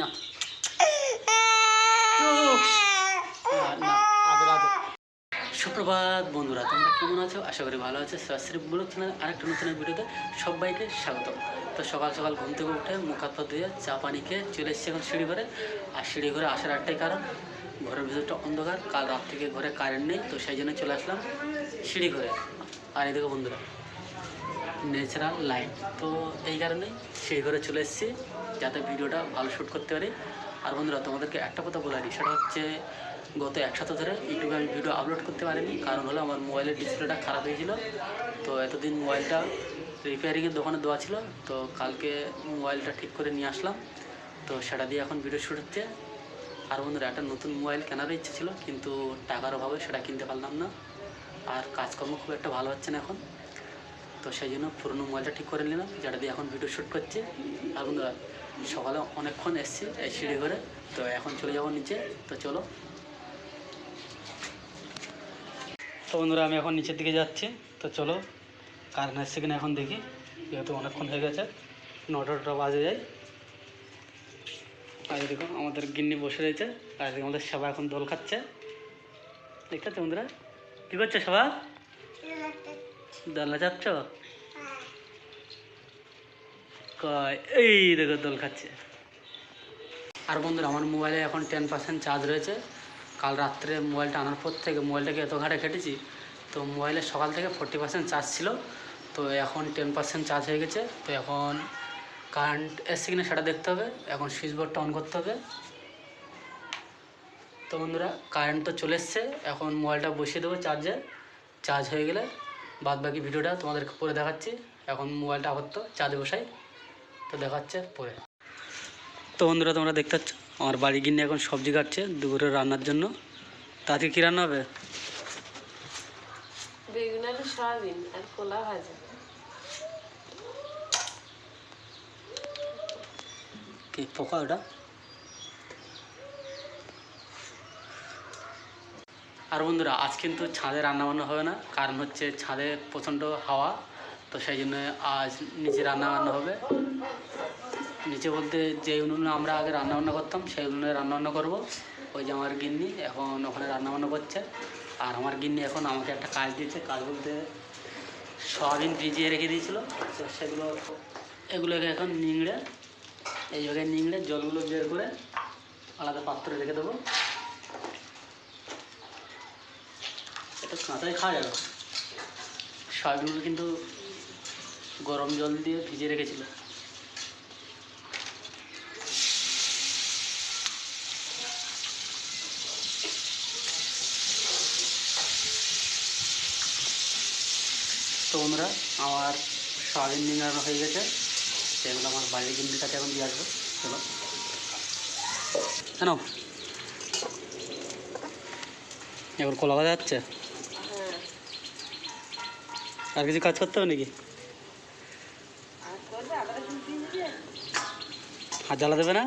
না। সুপ্রভাত বন্ধুরা, তোমরা কেমন আছো? আশা করি ভালো আছো। শাস্ত্রী ব্লগ চ্যানেল আরেকটা নতুন ভিডিওতে সবাইকে স্বাগত তো সকাল সকাল ঘুম থেকে উঠে মুখ হাত ধুয়ে চা পানি খেয়ে চলে এসেছি এখন সিঁড়ি ঘরে। আর সিঁড়ি ঘরে আসার একটাই কারণ, ঘরের ভিতরটা অন্ধকার, কাল রাত থেকে ঘরে কারেন্ট নেই, তো সেই জন্য চলে আসলাম সিঁড়ি ঘরে। আর এদিকে বন্ধুরা ন্যাচারাল লাইট তো এই কারণেই সেই ঘরে চলে এসেছি, যাতে ভিডিওটা ভালো শ্যুট করতে পারি। আর বন্ধুরা, তোমাদেরকে একটা কথা বলে দিই সেটা হচ্ছে গত এক সপ্তাহ ধরে ইউটিউবে আমি ভিডিও আপলোড করতে পারিনি, কারণ হলো আমার মোবাইলের ডিসপ্লেটা খারাপ হয়েছিল তো এতদিন মোবাইলটা রিপেয়ারিংয়ের দোকানে দেওয়া ছিল, তো কালকে মোবাইলটা ঠিক করে নিয়ে আসলাম। তো সেটা দিয়ে এখন ভিডিও শ্যুট হচ্ছে। আর বন্ধুরা, একটা নতুন মোবাইল কেনারও ইচ্ছে ছিল, কিন্তু টাকার অভাবে সেটা কিনতে পারলাম না। আর কাজকর্ম খুব একটা ভালো হচ্ছে না এখন। তো সেই জন্য পুরোনো মোবাইলটা ঠিক করে নিলাম, যেটা দিয়ে এখন ভিডিও শ্যুট করছি। আর বন্ধুরা, সকালে অনেকক্ষণ এসেছি এই সিঁড়ি ঘরে, তো এখন চলে যাব নিচে। তো চলো। তো বন্ধুরা, আমি এখন নিচের দিকে যাচ্ছি। তো চলো কারেন্ট এসছে কিনা এখন দেখি, যেহেতু অনেকক্ষণ হয়ে গেছে। নটা বাজে যায় আর দেখো আমাদের গিন্নি বসে রয়েছে, আর এদিকে আমাদের সবাই এখন দোল খাচ্ছে। দেখতে বন্ধুরা? কী করছে সবাই দোলনা চাচ্ছ? এই দেখো দোল খাচ্ছে। আর বন্ধুরা, আমার মোবাইলে এখন টেন পার্সেন্ট চার্জ রয়েছে। কাল রাত্রে মোবাইলটা আনার পর থেকে মোবাইলটাকে এত ঘাটে কেটেছি তো মোবাইলে সকাল থেকে ফোর্টি পার্সেন্ট চার্জ ছিল। তো এখন টেন পার্সেন্ট চার্জ হয়ে গেছে। তো এখন কারেন্ট এসছে কিনা সেটা দেখতে হবে। এখন সুইচ বোর্ডটা অন করতে হবে। তো বন্ধুরা কারেন্ট তো চলে এসছে। এখন মোবাইলটা বসিয়ে দেবো চার্জে চার্জ হয়ে গেলে বাদ বাকি ভিডিওটা তোমাদেরকে পরে দেখাচ্ছি। এখন মোবাইলটা আপাতত চার্জে বসাই তো দেখাচ্ছে পরে। তো বন্ধুরা তোমরা দেখতে পাচ্ছ আমার বাড়ি গিয়ে এখন সবজি কাটছে দুপুরে রান্নার জন্য। তাতে কী রান্না হবে? বেগুন আলু সয়াবিন আর কলা ভাজা। কি পোকা ওটা? আর বন্ধুরা আজ কিন্তু ছাদে রান্না বান্না হবে না, কারণ হচ্ছে ছাদে প্রচণ্ড হাওয়া, তো সেই জন্য আজ নিচে রান্না বান্না হবে। নিচে বলতে যে উনুনে আমরা আগে রান্না বান্না করতাম, সেই উনুনে রান্না বান্না করব। ওই যে আমার গিন্নি এখন ওখানে রান্না বান্না করছে, আর আমার গিন্নি এখন আমাকে একটা কাজ দিয়েছে। কাজ বলতে সয়াবিন ভিজিয়ে রেখে দিয়েছিল, তো সেগুলো, এগুলোকে এখন নিংড়ে, এই জায়গায় নিংড়ে জলগুলো বের করে আলাদা পাত্রে রেখে দেবো। এটা কাঁচাই খাওয়া যাবে সয়াবিনগুলো কিন্তু গরম জল দিয়ে ভিজিয়ে রেখেছিল। তোমরা আমার সয়াবিন নিংড়ানো হয়ে গেছে। সেগুলো আমার বাড়ির গিন্দির কাছে এখন দিয়ে আসব। চলো। কেন? এবার কলা বাজা যাচ্ছে? আর কিছু কাজ করতে হবে নাকি? হাত জ্বালা দেবে না?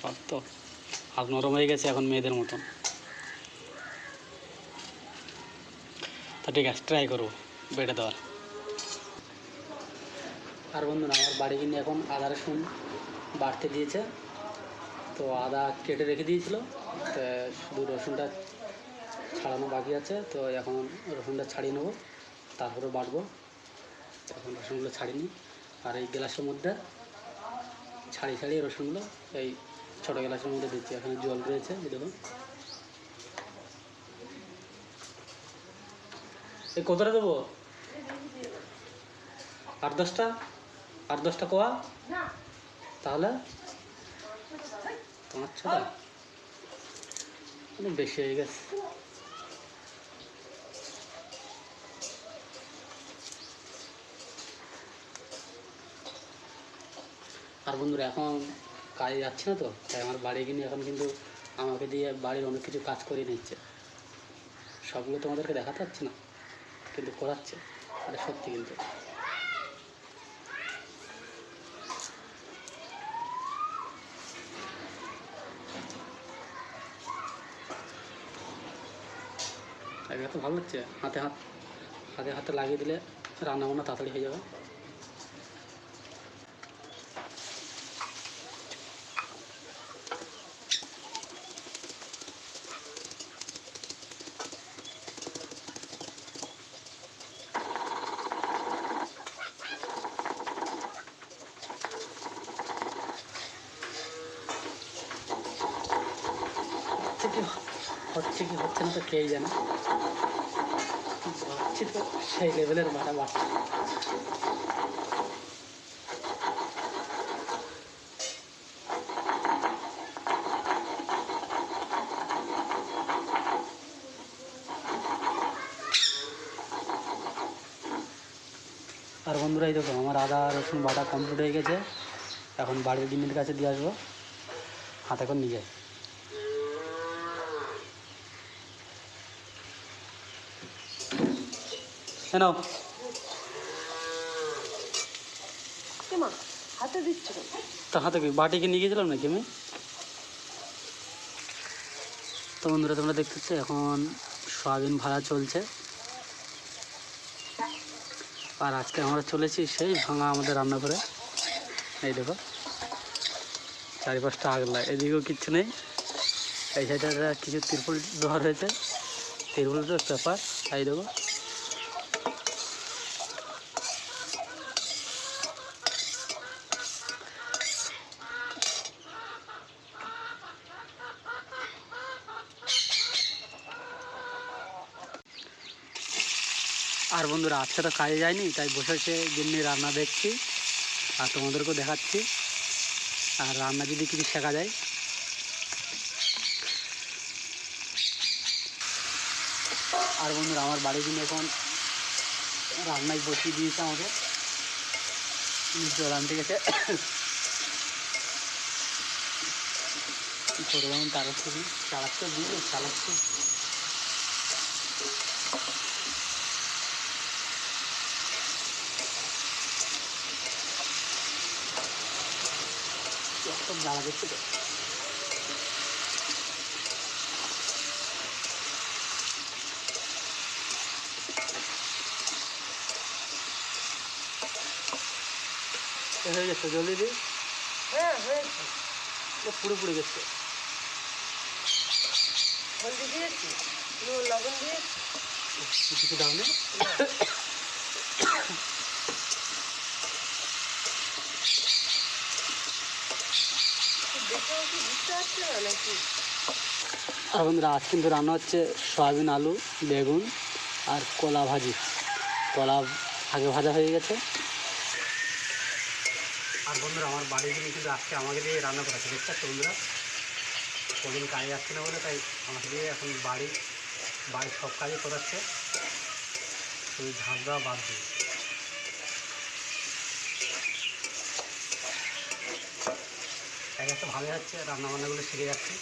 শক্ত। হাত নরম হয়ে গেছে এখন মেয়েদের মতন। তা ঠিক আছে ট্রাই করব। বেটে দেওয়ার। আর বন্ধুরা, আমার বাড়ি কিনে এখন আদা রসুন বাড়তে দিয়েছে। তো আদা কেটে রেখে দিয়েছিল। তো শুধু রসুনটা ছাড়ানো বাকি আছে তো এখন রসুনটা ছাড়িয়ে নেব তারপরে বাটবো। এখন রসুনগুলো ছাড়িয়ে নিই। আর এই গ্লাসের মধ্যে ছাড়িয়ে ছাড়িয়ে রসুনগুলো এই ছোটো গ্লাসের মধ্যে দিচ্ছি। এখানে জল রয়েছে এই দেখুন। এই কতটা দেবো? আট দশটা? আট দশটা কোয়া? তাহলে পাঁচ ছটা। বেশি হয়ে গেছে। আর বন্ধুরা, এখন কাজে যাচ্ছে না তো, তাই আমার বাড়ি কিনে এখন কিন্তু আমাকে দিয়ে বাড়ির অনেক কিছু কাজ করিয়ে নিচ্ছে। সবগুলো তোমাদেরকে দেখাতে পারছে না, কিন্তু করাচ্ছে, এটা সত্যি কিন্তু। আগে তো ভালো লাগছে হাতে হাত, হাতে হাতে লাগিয়ে দিলে রান্না বান্না তাড়াতাড়ি হয়ে যাবে হচ্ছে কি হচ্ছে কি হচ্ছে না তো কেই জানে? বাড়ছে তো সেই লেভেলের বাটা বাড়ছে আর বন্ধুরা, এই দেখো, আমার আদা, রসুন, বাটা কমপ্লিট হয়ে গেছে। এখন বাড়ির ডিমের কাছে দিয়ে আসব। হাতে করে নিয়ে যাই। কেন হাতে দিচ্ছ? তো হাতে কি বাটিকে নিয়ে গেছিলাম নাকি আমি? তো বন্ধুরা তোমরা দেখতেছ এখন সয়াবিন ভাড়া চলছে। আর আজকে আমরা চলেছি সেই ভাঙা আমাদের রান্না করে এই দেখো চারিপাশটা আগলা এদিকেও কিচ্ছু নেই। এই সাইডে কিছু তিরপুল দেওয়া রয়েছে। তিরপুলের পেপার এই দেখো আর বন্ধুরা, আজকে তো কাজে যায়নি তাই বসে বসে যেমনি রান্না দেখছি আর তোমাদেরকেও দেখাচ্ছি। আর রান্না যদি কিছু শেখা যায়। আর বন্ধুরা, আমার বাড়ি কিন্তু এখন রান্নায় বসিয়ে দিয়েছে আমাকে। জল আনতে গেছে। কী করব তার চালাচ্ছে দিয়ে চালাচ্ছে। একদম জ্বালা দেখছে তো হয়ে গেছে জলদি দি। হ্যাঁ হয়েছে। এটা পুরো পুড়ে গেছে। হলদি দিয়েছি লবণ দিয়েছি। কিছু দাও না দেখেও কি বুঝতে পারছ না নাকি বন্ধুরা, আজ কিন্তু রান্না হচ্ছে সয়াবিন আলু, বেগুন আর কলা ভাজি। কলা আগে ভাজা হয়ে গেছে। আর বন্ধুরা, আমার বাড়ির জন্য কিন্তু আজকে আমাকে দিয়ে রান্না করাচ্ছে দেখতে পাচ্ছ বন্ধুরা কোনদিন কাজে যাচ্ছে না বলে, তাই আমাকে দিয়ে এখন বাড়ি বাড়ির সব কাজই করাচ্ছে। শুধু ঝাঁপ দেওয়া বাদ দিয়ে। এক একটা ভালোই হচ্ছে রান্না বান্নাগুলো শিখে যাচ্ছি।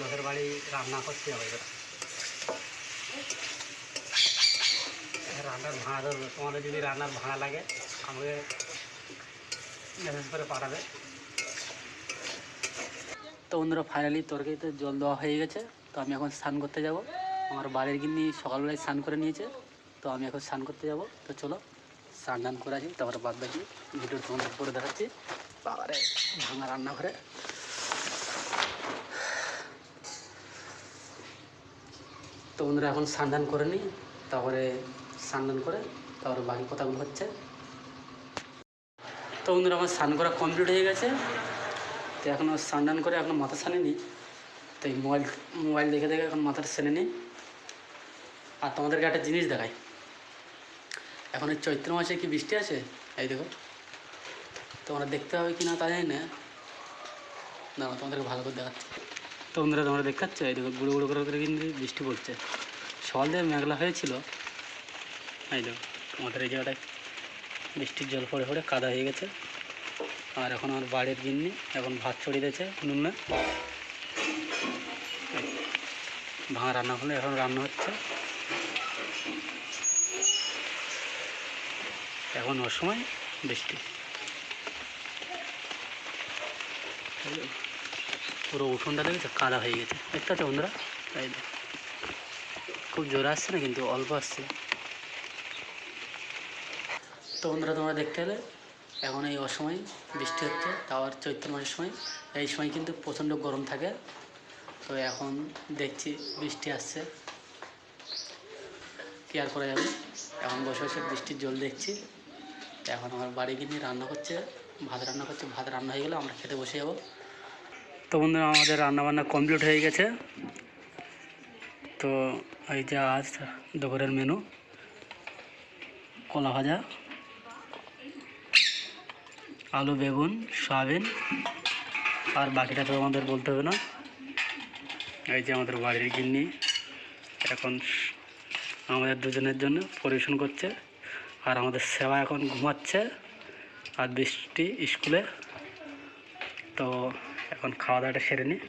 লোকের বাড়ি রান্না করতে হবে এবার। রান্নার ভাড়া ধরবে তোমাদের যদি রান্নার ভাড়া লাগে, আমাকে মেসেজ করে পাঠাবে। তো বন্ধুরা ফাইনালি তরকারিতে জল দেওয়া হয়ে গেছে। তো আমি এখন স্নান করতে যাব। আমার বাড়ির গিন্নি সকালবেলায় স্নান করে নিয়েছে। তো আমি এখন স্নান করতে যাব। তো চলো, স্নান টান করে আসি। তারপরে বাদ বাকি ভিডিও তোমাদের পরে দেখাচ্ছি। বাবারে, ভাঙা রান্নাঘরে। তো বন্ধুরা, এখন স্নান করে নিই তারপরে স্নান করে তারপরে বাকি কথাগুলো হচ্ছে। তো বন্ধুরা, আমার স্নান করা কমপ্লিট হয়ে গেছে। তো এখনও স্নান করে এখনও মাথা সানি নি। তো এই মোবাইল মোবাইল দেখে দেখে এখন মাথাটা সেনে নিই আর তোমাদেরকে একটা জিনিস দেখাই। এখন এই চৈত্র মাসে কি বৃষ্টি আছে? এই দেখো। তোমরা দেখতে হবে কি না তা জানি না। না তোমাদেরকে ভালো করে দেখাচ্ছি। তো বন্ধুরা, তোমরা দেখাচ্ছ এই দেখো, গুঁড়ো গুঁড়ো করে করে কিন্তু বৃষ্টি পড়ছে। সকাল দিয়ে মেঘলা হয়েছিল। এই দেখো আমাদের এই জায়গাটায় বৃষ্টির জল পড়ে পড়ে কাদা হয়ে গেছে। আর এখন আমার বাড়ির গিন্নি এখন ভাত ছড়িয়ে দিয়েছে নুনে ভাঙা রান্না হলে এখন রান্না হচ্ছে। এখন ওর সময় বৃষ্টি এই দেখো, পুরো উঠোনটা দেখেছ? কাদা হয়ে গেছে। দেখতে পাচ্ছ বন্ধুরা? দেখো। খুব জোরে আসছে না, কিন্তু অল্প আসছে। তো বন্ধুরা, তোমরা দেখতে পেলে, এখন এই অসময় বৃষ্টি হচ্ছে, তাও আর চৈত্র মাসের সময়। এই সময় কিন্তু প্রচণ্ড গরম থাকে। তো এখন দেখছি বৃষ্টি আসছে। কি আর করা যাবে? এখন বসে বসে বৃষ্টির জল দেখছি। এখন আমার বাড়ি গিয়ে রান্না করছে, ভাত রান্না করছে। ভাত রান্না হয়ে গেলে আমরা খেতে বসে যাব। তো বন্ধুরা, আমাদের রান্না বান্না কমপ্লিট হয়ে গেছে। তো এই যে আজ দুপুরের মেনু, কলা ভাজা, আলু, বেগুন, সয়াবিন, আর বাকিটা তো আমাদের বলতে হবে না। এই যে আমাদের বাড়ির গিন্নি এখন আমাদের দুজনের জন্য পরিবেশন করছে, আর আমাদের সেবা এখন ঘুমাচ্ছে, আর বৃষ্টি স্কুলে। তো এখন খাওয়া দাওয়াটা সেরে নিই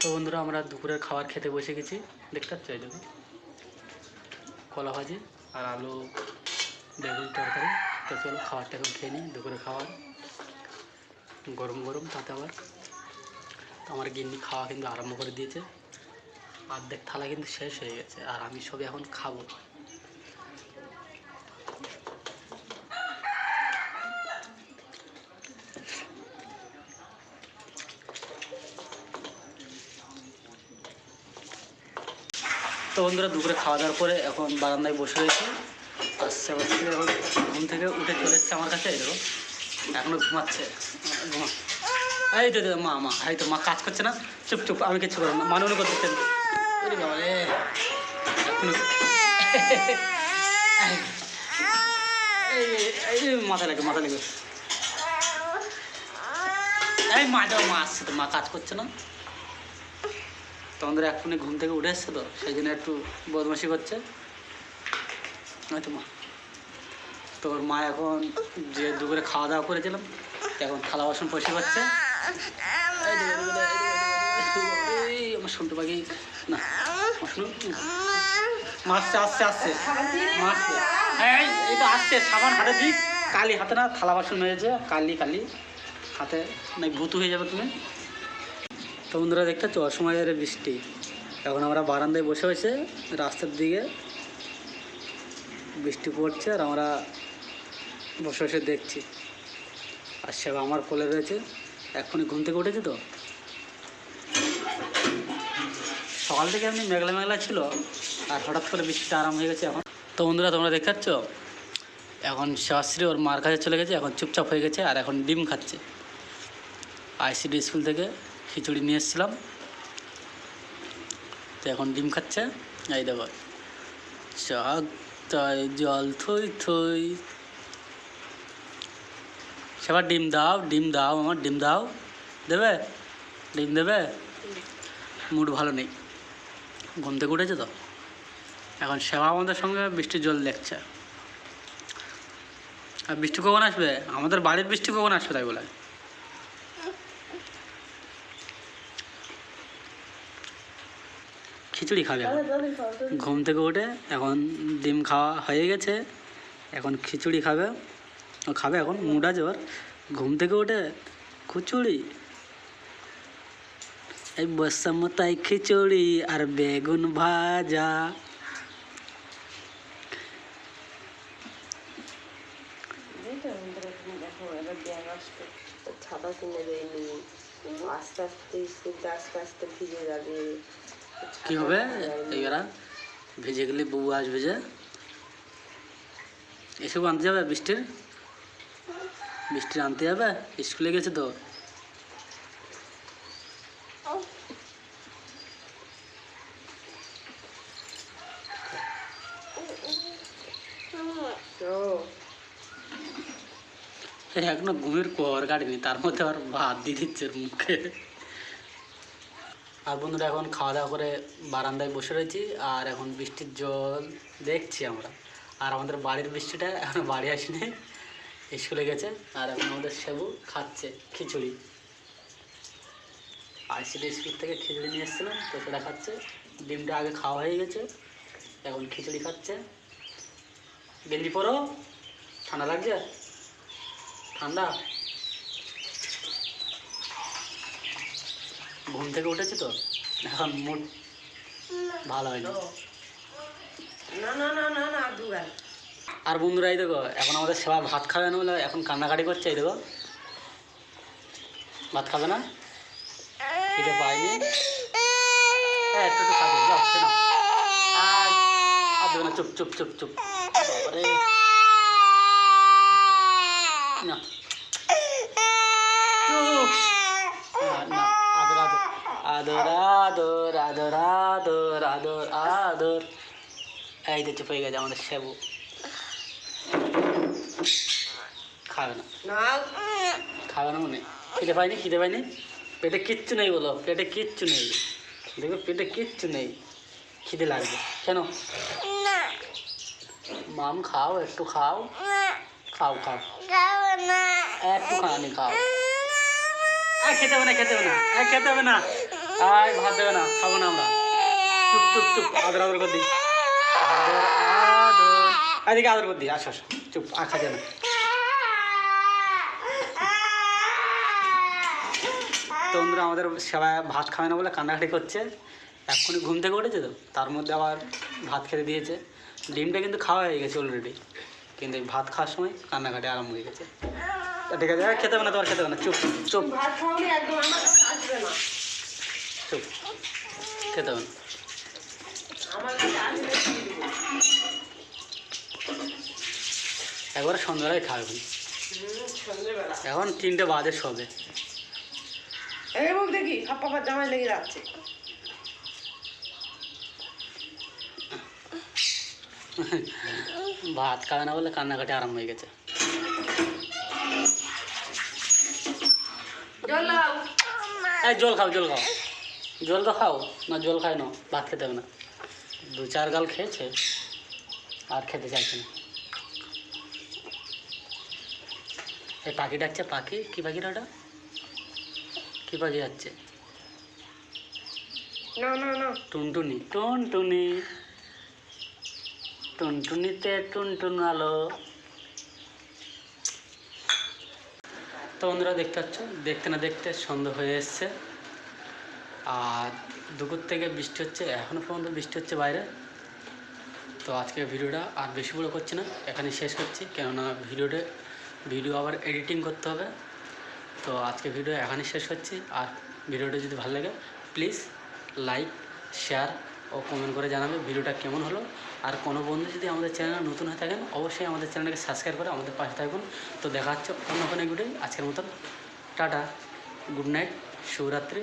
তো বন্ধুরা, আমরা দুপুরের খাবার খেতে বসে গেছি। দেখতে পাচ্ছ এই দেখো, কলা ভাজি আর আলু, বেগুন তরকারি। তো চলো খাবারটা এখন খেয়ে নিই দুপুরের খাবার। গরম গরম, তাতে আবার। আমার গিন্নি খাওয়া কিন্তু আরম্ভ করে দিয়েছে। অর্ধেক থালা কিন্তু শেষ হয়ে গেছে, আর আমি সব এখন খাব। তো বন্ধুরা, দুপুরে খাওয়া দাওয়ার পরে এখন বারান্দায় বসে রয়েছি। আসছে আসছে এখন ঘুম থেকে উঠে চলে এসছে আমার কাছে, এই দেখো, এখনও ঘুমাচ্ছে। ঘুমা। এই তো মা মা, এই তো, মা কাজ করছে না। চুপ চুপ, আমি কিছু করব না। মনে মনে করতেছেন ওরে মাথা লাগে মাথা লাগে। এই, মা মা আসছে তো, মা কাজ করছে না। তোমাদের এক্ষুনি ঘুম থেকে উঠে এসছে তো সেই জন্য একটু বদমাশি করছে। হয়তো মা। তোর মা এখন যে দুপুরে খাওয়া দাওয়া করেছিলাম, এখন থালা বাসন পরিষ্কার করছে। আমার শুনতে পাখি। না, আমার আসছে আসছে আসছে। এই তো আসছে, সাবান হাতে দিই। কালি হাতে না, থালা বাসন মেরেছে কালি কালি হাতে না ভুতু হয়ে যাবে তুমি। তো বন্ধুরা দেখতে পাচ্ছ? অসময়ের বৃষ্টি। এখন আমরা বারান্দায় বসে বসে রাস্তার দিকে বৃষ্টি পড়ছে আর আমরা বসে বসে দেখছি। আর সেবা আমার কোলে রয়েছে। এক্ষুনি ঘুম থেকে উঠেছে তো? সকাল থেকে এমনি মেঘলা মেঘলা ছিল আর হঠাৎ করে বৃষ্টিটা আরাম হয়ে গেছে এখন। তো বন্ধুরা, তোমরা দেখাচ্ছ এখন শাস্ত্রী ওর মার কাছে চলে গেছে, এখন চুপচাপ হয়ে গেছে আর এখন ডিম খাচ্ছে। আইসিডি স্কুল থেকে খিচুড়ি নিয়ে এসেছিলাম। তো এখন ডিম খাচ্ছে। এই দেখো চাক তাই জল, থই থই। সেবার ডিম দাও ডিম দাও আমার, ডিম দাও। দেবে? ডিম দেবে? মুড ভালো নেই। ঘুম থেকে উঠেছে তো? এখন সেবা আমাদের সঙ্গে বৃষ্টির জল দেখছে। আর বৃষ্টি কখন আসবে? আমাদের বাড়ির বৃষ্টি কখন আসবে তাই বলে? খিচুড়ি খাবে ঘুম থেকে উঠে এখন ডিম খাওয়া হয়ে গেছে, এখন খিচুড়ি খাবে। ও খাবে এখন, মুডা জ্বর ঘুম থেকে উঠে খিচুড়ি। এই বসামতাই খিচুড়ি আর বেগুন ভাজা। ছাতা কিনে দেয়নি, আস্তে আস্তে আস্তে আস্তে ভিজে যাবে। কি হবে? এইবার ভেজে গেলে বউ আসবে যে এসব আনতে যাবে বৃষ্টির? বৃষ্টির আনতে যাবে? স্কুলে গেছে তো? এখনও ঘুমের কর কাটেনি, তার মধ্যে আবার ভাত দিয়ে দিচ্ছে মুখে। আর বন্ধুরা, এখন খাওয়া দাওয়া করে বারান্দায় বসে রয়েছি আর এখন বৃষ্টির জল দেখছি আমরা। আর আমাদের বাড়ির বৃষ্টিটা এখন বাড়ি আসেনি স্কুলে গেছে। আর এখন আমাদের সেবু খাচ্ছে খিচুড়ি। আইসিডি স্কুল থেকে খিচুড়ি নিয়ে এসেছিলাম তো সেটা খাচ্ছে। ডিমটা আগে খাওয়া হয়ে গেছে, এখন খিচুড়ি খাচ্ছে। গেঞ্জি পরো, ঠান্ডা লাগছে? ঠান্ডা? ঘুম থেকে উঠেছে তো? এখন মুড ভালো হয়নি। আর বন্ধুরা এই দেখো এখন আমাদের সেবা ভাত খাবে না বলে এখন কান্নাকাটি করছে এই দেখো। ভাত খাবে না? খিদে পাইনি হ্যাঁ একটু একটু খাবে যাও খেয়ে আর দেবে না চুপ চুপ চুপ চুপ না, না আদর আদর আদর আদর আদর আদর আদর। এই যে চুপ হয়ে গেছে আমাদের সেবু। খাবে না। খাবে না মনে? খিদে পাইনি খিদে পাইনি? পেটে কিচ্ছু নেই বলো, পেটে কিচ্ছু নেই। দেখো, পেটে কিচ্ছু নেই। খিদে লাগবে। কেন? মাম, খাও, একটু খাও। খাও খাও। একটু খানি খাও খেতে হবে না, খেতে হবে না। খেতে হবে না। আয়, ভাত দেবে না, খাব না আমরা। চুপ চুপ চুপ, আদর আদর করে দিই। আদর এদিকে আদর করে দিই, আসো আসো। চুপ আর খাতে না। আমাদের সবাই ভাত খাবে না বলে কান্নাকাটি করছে। এক্ষুনি ঘুম থেকে উঠেছে তো, তার মধ্যে আবার ভাত খেতে দিয়েছে। ডিমটা কিন্তু খাওয়া হয়ে গেছে অলরেডি কিন্তু ভাত খাওয়ার সময় কান্নাকাটি আরম্ভ হয়ে গেছে। ঠিক আছে খেতে হবে না তোমার খেতে হবে না। চুপ চুপ। ভাত খাওয়ালে একদম আমার আসবে না। চুপ। খেতে হবে? একবারে সন্ধ্যাবেলায় খাবে। হুম, সন্ধ্যেবেলা এখন তিনটে বাজে এই দেখি হাপ্পা জামাই লেগে যাচ্ছে। ভাত খাবে না বলে কান্নাকাটি আরম্ভ হয়ে গেছে। জল খাও জল খাও। জল তো খাও? না জল খায় না ভাত খেতে হবে না। দু চার গাল খেয়েছে আর খেতে চাইছে না। এই পাখি ডাকছে পাখি? কি পাখিটা ওটা? কি পাখি যাচ্ছে? না না না। টুনটুনি টুনটুনি। টুনটুনিতে টুনটুন আলো। তো বন্ধুরা দেখতে পাচ্ছ? দেখতে না দেখতে সন্ধ্যা হয়ে এসছে। আর দুপুর থেকে বৃষ্টি হচ্ছে এখনও পর্যন্ত বৃষ্টি হচ্ছে বাইরে। তো আজকে ভিডিওটা আর বেশি বড় করছি না, এখানে শেষ করছি, কেননা ভিডিওটা, ভিডিও আবার এডিটিং করতে হবে। তো আজকে ভিডিও এখানে শেষ করছি, আর ভিডিওটা যদি ভালো লাগে প্লিজ লাইক শেয়ার ও কমেন্ট করে জানাবে ভিডিওটা কেমন হলো। আর কোনো বন্ধু যদি আমাদের চ্যানেলে নতুন হয়ে থাকেন, অবশ্যই আমাদের চ্যানেলকে সাবস্ক্রাইব করে আমাদের পাশে থাকুন। তো দেখা হচ্ছে অন্য কোনো ভিডিও আজকের মতন। টাটা গুড নাইট শুভরাত্রি।